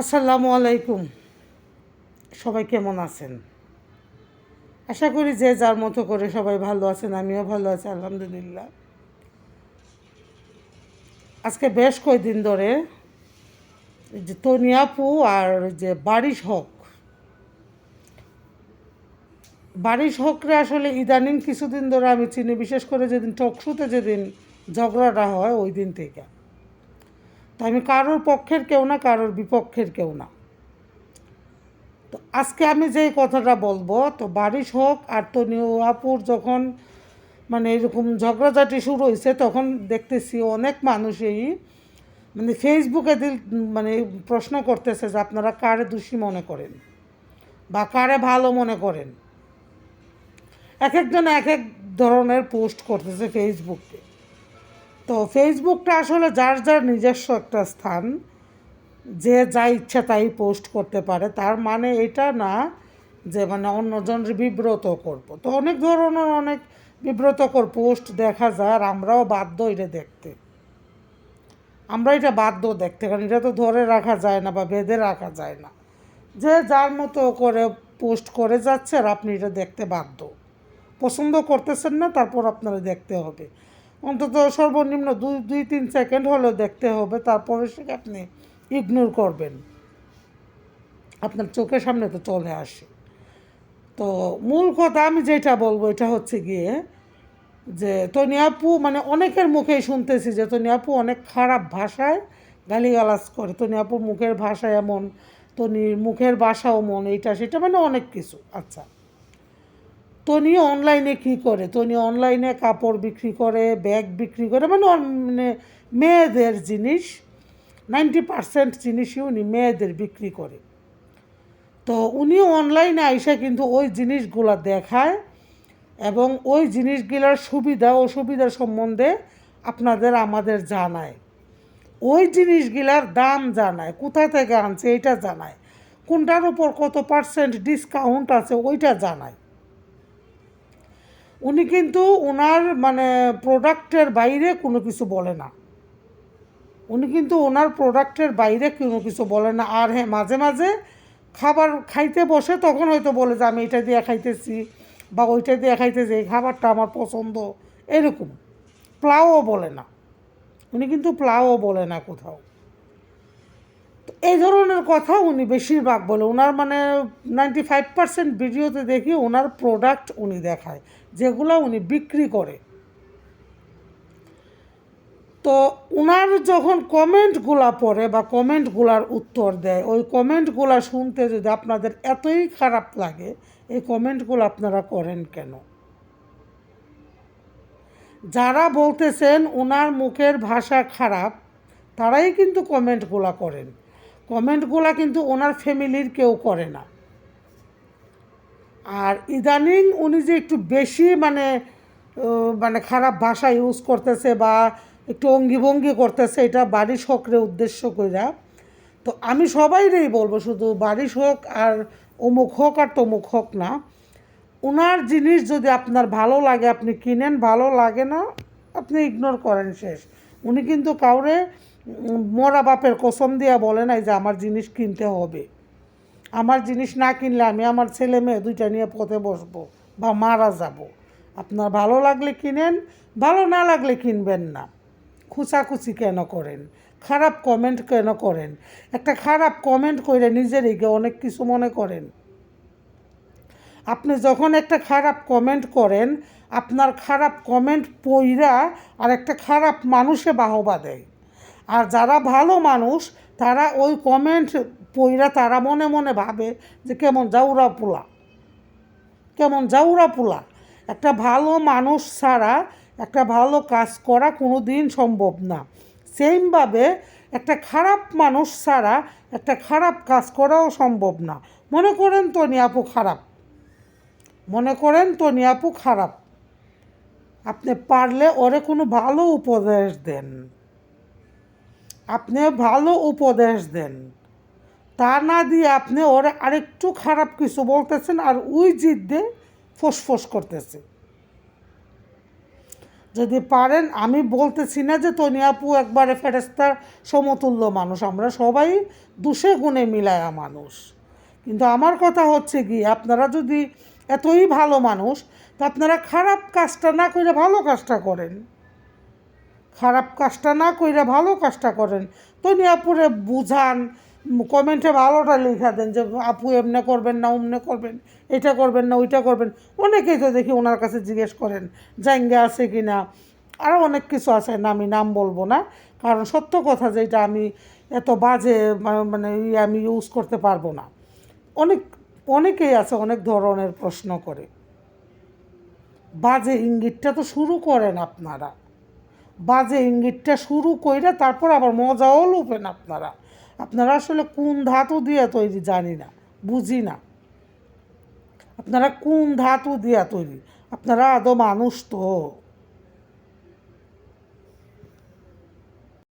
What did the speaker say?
আসসালামু আলাইকুম। সবাই কেমন আছেন? আশা করি যে যার মতো করে সবাই ভালো আছেন, আমিও ভালো আছি, আলহামদুলিল্লাহ। আজকে বেশ কয়েকদিন ধরে যে তনিয়াপু আর যে বারিশ হক। বারিশ হকরে আসলে ইদানিং কিছুদিন ধরে আমি চিনি, বিশেষ করে যেদিন টকশুতে যেদিন ঝগড়াটা হয়, ওই দিন থেকে। তো আমি কারোর পক্ষের কেউ না, কারোর বিপক্ষের কেউ না। তো আজকে আমি যেই কথাটা বলব, তো বারিশ হোক আর তনিও আপুর যখন মানে এরকম ঝগড়াঝাটি শুরু হয়েছে, তখন দেখতেছি অনেক মানুষই মানে ফেসবুকে দিল মানে প্রশ্ন করতেছে যে আপনারা কারে দোষী মনে করেন বা কারে ভালো মনে করেন? এক একজন এক এক ধরনের পোস্ট করতেছে ফেসবুকে। তো ফেসবুকটা আসলে যার যার নিজস্ব একটা স্থান, যে যা ইচ্ছা তাই পোস্ট করতে পারে। তার মানে এটা না যে মানে অন্যজনের বিব্রত করব। তো অনেক ধরনের অনেক বিব্রতকর পোস্ট দেখা যায় আর আমরাও বাধ্য এটা দেখতে। আমরা এটা বাধ্য দেখতে, কারণ এটা তো ধরে রাখা যায় না বা বেঁধে রাখা যায় না। যে যার মতো করে পোস্ট করে যাচ্ছে আর আপনি এটা দেখতে বাধ্য। পছন্দ করতেছেন না, তারপর আপনারা দেখতে হবে। অন্তত সর্বনিম্ন দুই দুই, তিন সেকেন্ড হলেও দেখতে হবে, তারপরে সে আপনি ইগনোর করবেন। আপনার চোখের সামনে তো চলে আসে। তো মূল কথা আমি যেটা বলব, এটা হচ্ছে গিয়ে যে তনিয়াপু মানে অনেকের মুখেই শুনতেছি যে তনিয়াপু অনেক খারাপ ভাষায় গালিগালাজ করে। তনিয়াপুর মুখের ভাষা এমন তনির মুখের ভাষাও মন, এইটা, সেটা মানে অনেক কিছু। আচ্ছা। তনি অনলাইনে কী করে? তনি অনলাইনে কাপড় বিক্রি করে ব্যাগ বিক্রি করে মানে মানে মেয়েদের জিনিস নাইনটি পার্সেন্ট জিনিসই উনি মেয়েদের বিক্রি করে। তো উনিও অনলাইনে আইসা কিন্তু ওই জিনিসগুলো দেখায় এবং ওই জিনিসগুলোর সুবিধা, অসুবিধা সম্বন্ধে আপনাদের আমাদের জানায়। ওই জিনিসগুলার দাম জানায়, কোথা থেকে আনছে এটা জানায়। কোনটার উপর কত পার্সেন্ট ডিসকাউন্ট আছে ওইটা জানায়। উনি কিন্তু ওনার মানে প্রোডাক্টের বাইরে কোনো কিছু বলে না। উনি কিন্তু ওনার প্রোডাক্টের বাইরে কোনো কিছু বলে না। আর হ্যাঁ মাঝে মাঝে খাবার খাইতে বসে তখন হয়তো বলে যে, আমি এটা দিয়ে খাইতেছি বা ওইটা দিয়ে খাইতেছি, এই খাবারটা আমার পছন্দ। এরকম। প্লাও বলে না। উনি কিন্তু প্লাও বলে না কোথাও। এই ধরনের কথা উনি বেশিরভাগ বলে ওনার মানে নাইনটি ফাইভ পার্সেন্ট ভিডিওতে দেখি ওনার প্রোডাক্ট উনি দেখায়, যেগুলো উনি বিক্রি করে। তো ওনার যখন কমেন্টগুলা পড়ে বা কমেন্টগুলার উত্তর দেয়, ওই কমেন্টগুলা শুনতে যদি আপনাদের এতই খারাপ লাগে, এই কমেন্টগুলো আপনারা করেন কেন? যারা বলতেছেন ওনার মুখের ভাষা খারাপ, তারাই কিন্তু কমেন্টগুলা করেন। কমেন্টগুলা কিন্তু ওনার ফ্যামিলির কেউ করে না। আর ইদানিং উনি যে একটু বেশি মানে মানে খারাপ ভাষা ইউজ করতেছে বা একটু অঙ্গিভঙ্গি করতেছে, এটা বারিশ হকরে উদ্দেশ্য কইরা, তো আমি সবাইরেই বলব শুধু বারিশ হোক আর অমুক হোক আর তমুক হোক না ওনার জিনিস যদি আপনার ভালো লাগে, আপনি কিনেন, ভালো লাগে না, আপনি ইগনোর করেন শেষ। উনি কিন্তু কাউরে মরা বাপের কসম দিয়া বলে নাই যে আমার জিনিস কিনতে হবে। আমার জিনিস না কিনলে আমি আমার ছেলে মেয়ে দুইটা নিয়ে পথে বসবো বা মারা যাব। আপনার ভালো লাগলে কিনেন, ভালো না লাগলে কিনবেন না। খুচাখুচি কেন করেন? খারাপ কমেন্ট কেন করেন? একটা খারাপ কমেন্ট করে নিজেরই অনেক কিছু মনে করেন। আপনি যখন একটা খারাপ কমেন্ট করেন, আপনার খারাপ কমেন্ট পইরা আর একটা খারাপ মানুষে বাহবা দেয়। আর যারা ভালো মানুষ, তারা ওই কমেন্ট পইরা তারা মনে মনে ভাবে যে কেমন জাউরা পোলা। কেমন জাউরা পোলা। একটা ভালো মানুষ ছাড়া একটা ভালো কাজ করা কোনো দিন সম্ভব না। সেমভাবে একটা খারাপ মানুষ ছাড়া একটা খারাপ কাজ করাও সম্ভব না। মনে করেন তো নিয়াপু খারাপ? মনে করেন তো নিয়াপু খারাপ? আপনি পারলে ওরে কোনো ভালো উপদেশ দেন। আপনি ভালো উপদেশ দেন। তা না দিয়ে আপনি ওরে আরেকটু খারাপ কিছু বলতেছেন আর ওই জিদ্দে ফোসফোস করতেছে। যদি পারেন, আমি বলতেছি না যে তনি আপু একবারে ফেরেস্তার সমতুল্য মানুষ, আমরা সবাই দুষে গুণে মিলায়া মানুষ। কিন্তু আমার কথা হচ্ছে কি, আপনারা যদি এতই ভালো মানুষ, তো আপনারা খারাপ কাজটা না করে ভালো কাজটা করেন। খারাপ কাজটা না কইরা ভালো কাজটা করেন। তনি আপুরে বুঝান, কমেন্টে ভালোটা লেখা দেন যে, আপু এমনে করবেন না, অমনে করবেন, এটা করবেন না, ওইটা করবেন। অনেকেই তো দেখি ওনার কাছে জিজ্ঞেস করেন জাঙ্গা আছে কি না আরও অনেক কিছু আছে, না আমি নাম বলব না, কারণ সত্য কথা যেটা আমি এত বাজে মানে ইয়ে আমি ইউজ করতে পারব না। অনেক, অনেকেই আছে অনেক ধরনের প্রশ্ন করে। বাজে ইঙ্গিতটা তো শুরু করেন আপনারা। বাজে ইঙ্গিতটা শুরু কইরা তারপর আবার মজাও লুপেন আপনারা। আপনারা আসলে কোন ধাতু দিয়ে তৈরি জানি না, বুঝি না। আপনারা কোন ধাতু দিয়া তৈরি? আপনারা আদৌ মানুষ তো।